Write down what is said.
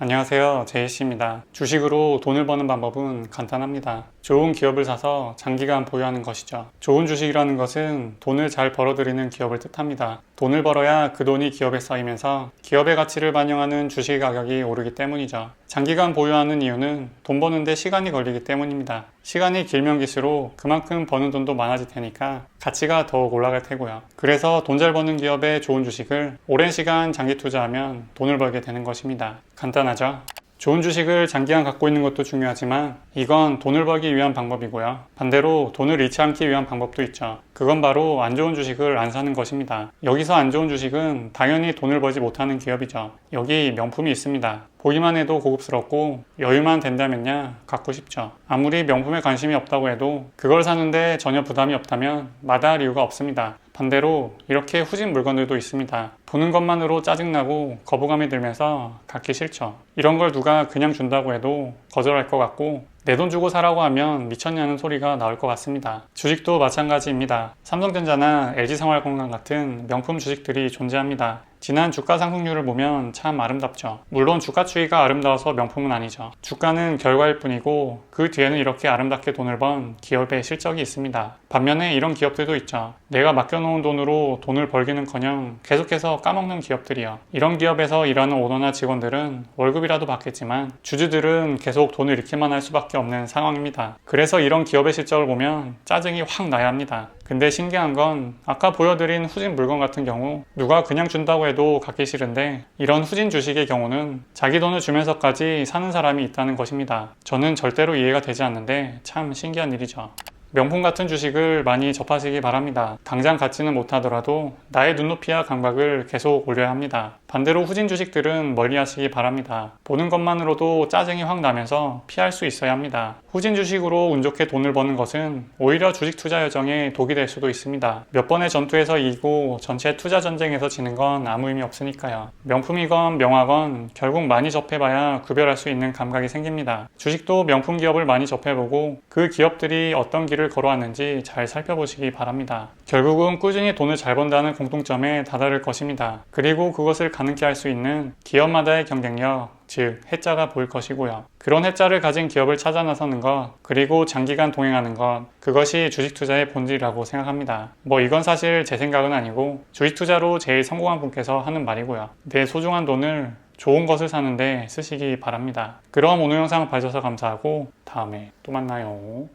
안녕하세요. 제이씨입니다. 주식으로 돈을 버는 방법은 간단합니다. 좋은 기업을 사서 장기간 보유하는 것이죠. 좋은 주식이라는 것은 돈을 잘 벌어들이는 기업을 뜻합니다. 돈을 벌어야 그 돈이 기업에 쌓이면서 기업의 가치를 반영하는 주식 가격이 오르기 때문이죠. 장기간 보유하는 이유는 돈 버는데 시간이 걸리기 때문입니다. 시간이 길면 길수록 그만큼 버는 돈도 많아질 테니까 가치가 더욱 올라갈 테고요. 그래서 돈 잘 버는 기업의 좋은 주식을 오랜 시간 장기 투자하면 돈을 벌게 되는 것입니다. 간단하죠? 좋은 주식을 장기간 갖고 있는 것도 중요하지만 이건 돈을 벌기 위한 방법이고요. 반대로 돈을 잃지 않기 위한 방법도 있죠. 그건 바로 안 좋은 주식을 안 사는 것입니다. 여기서 안 좋은 주식은 당연히 돈을 벌지 못하는 기업이죠. 여기 명품이 있습니다. 보기만 해도 고급스럽고 여유만 된다면야 갖고 싶죠. 아무리 명품에 관심이 없다고 해도 그걸 사는데 전혀 부담이 없다면 마다할 이유가 없습니다. 반대로 이렇게 후진 물건들도 있습니다. 보는 것만으로 짜증나고 거부감이 들면서 갖기 싫죠. 이런 걸 누가 그냥 준다고 해도 거절할 것 같고 내 돈 주고 사라고 하면 미쳤냐는 소리가 나올 것 같습니다. 주식도 마찬가지입니다. 삼성전자나 LG생활건강 같은 명품 주식들이 존재합니다. 지난 주가 상승률을 보면 참 아름답죠. 물론 주가 추이가 아름다워서 명품은 아니죠. 주가는 결과일 뿐이고 그 뒤에는 이렇게 아름답게 돈을 번 기업의 실적이 있습니다. 반면에 이런 기업들도 있죠. 내가 맡겨놓은 돈으로 돈을 벌기는커녕 계속해서 까먹는 기업들이요. 이런 기업에서 일하는 오너나 직원들은 월급이라도 받겠지만 주주들은 계속 돈을 잃기만 할 수밖에 없는 상황입니다. 그래서 이런 기업의 실적을 보면 짜증이 확 나야 합니다. 근데 신기한 건 아까 보여드린 후진 물건 같은 경우 누가 그냥 준다고 해도 갖기 싫은데 이런 후진 주식의 경우는 자기 돈을 주면서까지 사는 사람이 있다는 것입니다. 저는 절대로 이해가 되지 않는데 참 신기한 일이죠. 명품 같은 주식을 많이 접하시기 바랍니다. 당장 갖지는 못하더라도 나의 눈높이와 감각을 계속 올려야 합니다. 반대로 후진 주식들은 멀리 하시기 바랍니다. 보는 것만으로도 짜증이 확 나면서 피할 수 있어야 합니다. 후진 주식으로 운 좋게 돈을 버는 것은 오히려 주식 투자 여정에 독이 될 수도 있습니다. 몇 번의 전투에서 이기고 전체 투자 전쟁에서 지는 건 아무 의미 없으니까요. 명품이건 명화건 결국 많이 접해봐야 구별할 수 있는 감각이 생깁니다. 주식도 명품 기업을 많이 접해보고 그 기업들이 어떤 길을 걸어왔는지 잘 살펴보시기 바랍니다. 결국은 꾸준히 돈을 잘 번다는 공통점에 다다를 것입니다. 그리고 그것을 가능케 할 수 있는 기업마다의 경쟁력, 즉 해자가 보일 것이고요. 그런 해자를 가진 기업을 찾아 나서는 것, 그리고 장기간 동행하는 것, 그것이 주식 투자의 본질이라고 생각합니다. 뭐 이건 사실 제 생각은 아니고 주식 투자로 제일 성공한 분께서 하는 말이고요. 내 소중한 돈을 좋은 것을 사는데 쓰시기 바랍니다. 그럼 오늘 영상 봐주셔서 감사하고 다음에 또 만나요.